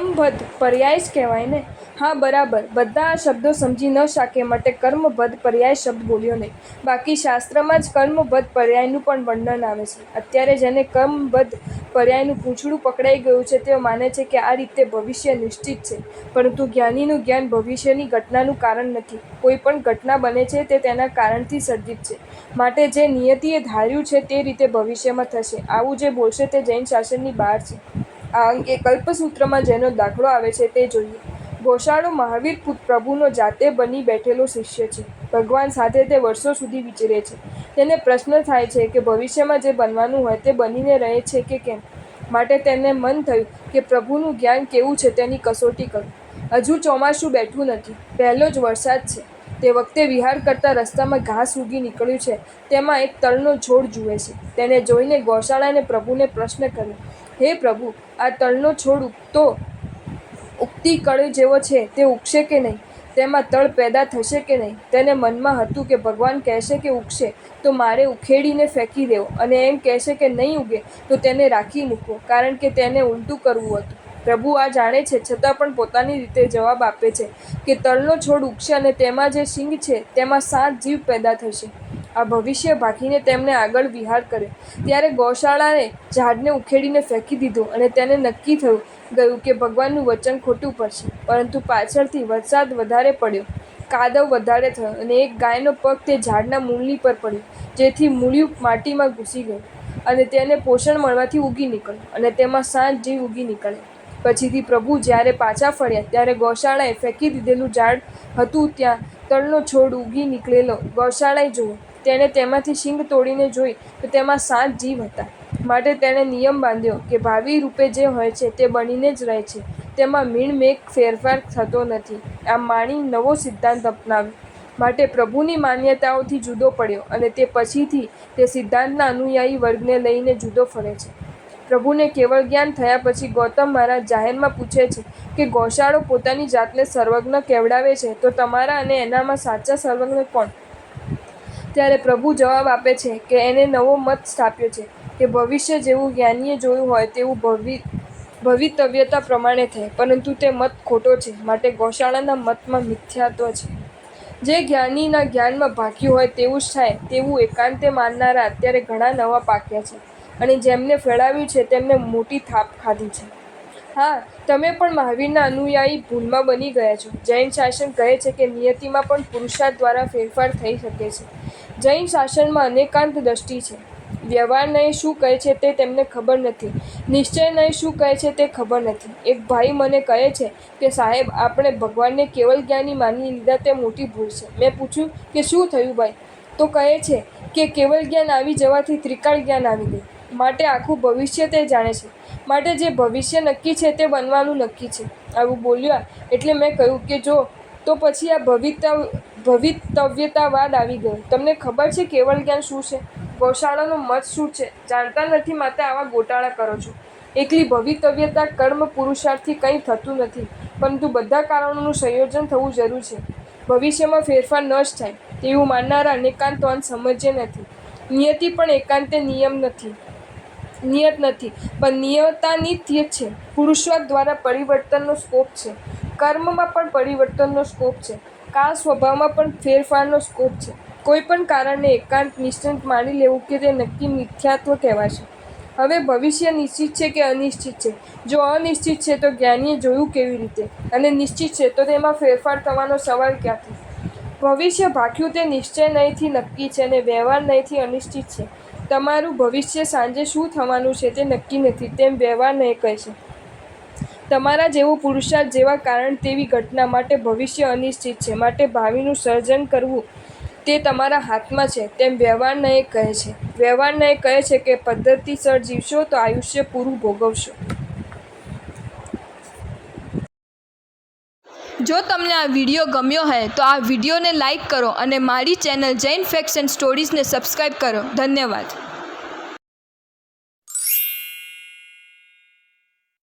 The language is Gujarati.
કર્મબદ્ધ પર્યાય જ કહેવાય ને? હા, બરાબર. બધા આ શબ્દો સમજી ન શકે માટે કર્મબદ્ધ પર્યાય શબ્દ બોલ્યો નહીં. બાકી શાસ્ત્રમાં જ કર્મબદ્ધ પર્યાયનું પણ વર્ણન આવે છે. અત્યારે જેને કર્મબદ્ધ પર્યાયનું પૂંછડું પકડાઈ ગયું છે, તેઓ માને છે કે આ રીતે ભવિષ્ય નિશ્ચિત છે. પરંતુ જ્ઞાનીનું જ્ઞાન ભવિષ્યની ઘટનાનું કારણ નથી. કોઈ પણ ઘટના બને છે, તે તેના કારણથી સર્જિત છે. માટે જે નિયતિએ ધાર્યું છે, તે રીતે ભવિષ્યમાં થશે. આવું જે બોલશે, તે જૈન શાસનની બહાર છે. આ અંગે કલ્પસૂત્રમાં જેનો દાખલો આવે છે તે જોઈએ. ગોશાળો મહાવીર પ્રભુનો જાતે બની બેઠેલો શિષ્ય છે. ભગવાન સાથે તે વર્ષો સુધી વિચરે છે. તેને પ્રશ્ન થાય છે કે ભવિષ્યમાં જે બનવાનું હોય તે બનીને રહે છે કે કેમ? માટે તેને મન થયું કે પ્રભુનું જ્ઞાન કેવું છે તેની કસોટી કરું. હજુ ચોમાસું બેઠું નથી. પહેલો જ વરસાદ છે. તે વખતે વિહાર કરતા રસ્તામાં ઘાસ ઉગી નીકળ્યું છે. તેમાં એક તલનો છોડ જુએ છે. તેને જોઈને ગૌશાળાને પ્રભુને પ્રશ્ન કર્યો. હે પ્રભુ, આ તલનો છોડ ઉગતો ઉગતી કળ જેવો છે, તે ઉગશે કે નહીં? તેમાં તળ પેદા થશે કે નહીં? તેને મનમાં હતું કે ભગવાન કહેશે કે ઉગશે, તો મારે ઉખેડીને ફેંકી દેવો. અને એમ કહેશે કે નહીં ઉગે, તો તેને રાખી મૂકવો, કારણ કે તેને ઉલટું કરવું હતું. પ્રભુ આ જાણે છે, છતાં પણ પોતાની રીતે જવાબ આપે છે કે તળનો છોડ ઉગશે અને તેમાં જે શીંગ છે, તેમાં સાત જીવ પેદા થશે. આ ભવિષ્ય ભાખીને તેમણે આગળ વિહાર કર્યો ત્યારે ગૌશાળાએ ઝાડને ઉખેડીને ફેંકી દીધું અને તેને નક્કી થયું ગયું કે ભગવાનનું વચન ખોટું પડશે. પરંતુ પાછળથી વરસાદ વધારે પડ્યો. કાદવ વધારે થયો અને એક ગાયનો પગ તે ઝાડના મૂળની પર પડ્યો, જેથી મૂળિયું માટીમાં ઘૂસી ગયું અને તેને પોષણ મળવાથી ઉગી નીકળ્યું અને તેમાં સાંજ જીવ ઉગી નીકળે. પછીથી પ્રભુ જ્યારે પાછા ફર્યા ત્યારે ગૌશાળાએ ફેંકી દીધેલું ઝાડ હતું ત્યાં તળનો છોડ ઉગી નીકળેલો. ગૌશાળાએ જોયો તેણે તેમાંથી શીંગ તોડીને જોઈ તો તેમાં સાત જીવ હતા. માટે તેણે નિયમ બાંધ્યો કે ભાવિ રૂપે જે હોય છે તે બનીને જ રહે છે. તેમાં મીણ મેઘ ફેરફાર થતો નથી. આમ માણી નવો સિદ્ધાંત અપનાવ્યો. માટે પ્રભુની માન્યતાઓથી જુદો પડ્યો અને તે પછીથી તે સિદ્ધાંતના અનુયાયી વર્ગને લઈને જુદો ફરે છે. પ્રભુને કેવળ જ્ઞાન થયા પછી ગૌતમ મહારાજ જાહેરમાં પૂછે છે કે ગૌશાળો પોતાની જાતને સર્વજ્ઞ કેવડાવે છે? તો તમારા અને એનામાં સાચા સર્વજ્ઞ કોણ? ત્યારે પ્રભુ જવાબ આપે છે કે એને નવો મત સ્થાપ્યો છે કે ભવિષ્ય જેવું જ્ઞાનીએ જોયું હોય તેવું ભવિ, ભવિતવ્યતા પ્રમાણે થાય, પરંતુ તે મત ખોટો છે, માટે ગૌશાળાના મતમાં મિથ્યાત્વ છે. જે જ્ઞાનીના જ્ઞાનમાં ભાગ્યું હોય તેવું જ થાય, તેવું એકાંતે માનનારા અત્યારે ઘણા નવા પાક્યા છે અને જેમને ફેળાવ્યું છે તેમને મોટી થાપ ખાધી છે. હા, તમે પણ મહાવીરના અનુયાયી ભૂલમાં બની ગયા છો. જૈન શાસન કહે છે કે નિયતિમાં પણ પુરુષાર્થ દ્વારા ફેરફાર થઈ શકે છે. જૈન શાસનમાં અનેકાંત દ્રષ્ટિ છે. વ્યવહાર નહીં શું કહે છે તે તેમને ખબર નથી. નિશ્ચય નહીં શું કહે છે તે ખબર નથી. એક ભાઈ મને કહે છે કે, સાહેબ, આપણે ભગવાનને કેવલ જ્ઞાની માની લીધા તે મોટી ભૂલ છે. મેં પૂછ્યું કે, શું થયું ભાઈ? તો કહે છે કે, કેવલ જ્ઞાન આવી જવાથી ત્રિકાળ જ્ઞાન આવી ગયું. માટે આખું ભવિષ્ય તે જાણે છે. માટે જે ભવિષ્ય નક્કી છે તે બનવાનું નક્કી છે. આવું બોલ્યા એટલે મેં કહ્યું કે, જો, તો પછી આ ભવિતવ ભવિતવ્યતાવાદ આવી ગયો. તમને ખબર છે કેવળ જ્ઞાન શું છે? ગૌશાળાનો મત શું છે? જાણતા નથી માટે આવા ગોટાળા કરો છો. એકલી ભવિતવ્યતા કર્મ પુરુષાર્થથી કંઈ થતું નથી, પરંતુ બધા કારણોનું સંયોજન થવું જરૂર છે. ભવિષ્યમાં ફેરફાર ન જ થાય, તેવું માનનારા અનેકાંત અંત સમજ્ય નથી. નિયતિ પણ એકાંતે નિયમ નથી. નિયત નથી, પણ નિયતાનિત્ય છે. પુરુષાર્થ દ્વારા પરિવર્તનનો સ્કોપ છે. કર્મમાં પણ પરિવર્તનનો સ્કોપ છે. કાળ સ્વભાવમાં પણ ફેરફારનો સ્કોપ છે. કોઈ પણ કારણને એકાંત નિશ્ચિત માની લેવું કે તે નક્કી મિથ્યાત્વ કહેવાશે. હવે ભવિષ્ય નિશ્ચિત છે કે અનિશ્ચિત છે? જો અનિશ્ચિત છે તો જ્ઞાનીએ જોયું કેવી રીતે? અને નિશ્ચિત છે તો તેમાં ફેરફાર થવાનો સવાલ ક્યાંથી? ભવિષ્ય ભાખ્યું તે નિશ્ચય નહીંથી નક્કી છે અને વ્યવહાર નહીંથી અનિશ્ચિત છે. તમારું ભવિષ્ય સાંજે શું થવાનું છે તે નક્કી નથી. તેમ વ્યવહાર નહીં કહે છે. તમારા જેવો પુરુષાર્થ જેવા કારણ તેવી ઘટના માટે ભવિષ્ય અનિશ્ચિત છે. માટે ભાવિનું સર્જન કરવું તે તમારા હાથમાં છે. તેમ વ્યવહાર નહીં કહે છે. વ્યવહાર નહીં કહે છે કે પદ્ધતિસર જીવશો તો આયુષ્ય પૂરું ભોગવશો. જો તમને આ વીડિયો ગમ્યો હોય તો આ વિડીયોને લાઈક કરો અને મારી ચેનલ જૈન ફેક્શન સ્ટોરીઝને સબસ્ક્રાઈબ કરો. ધન્યવાદ.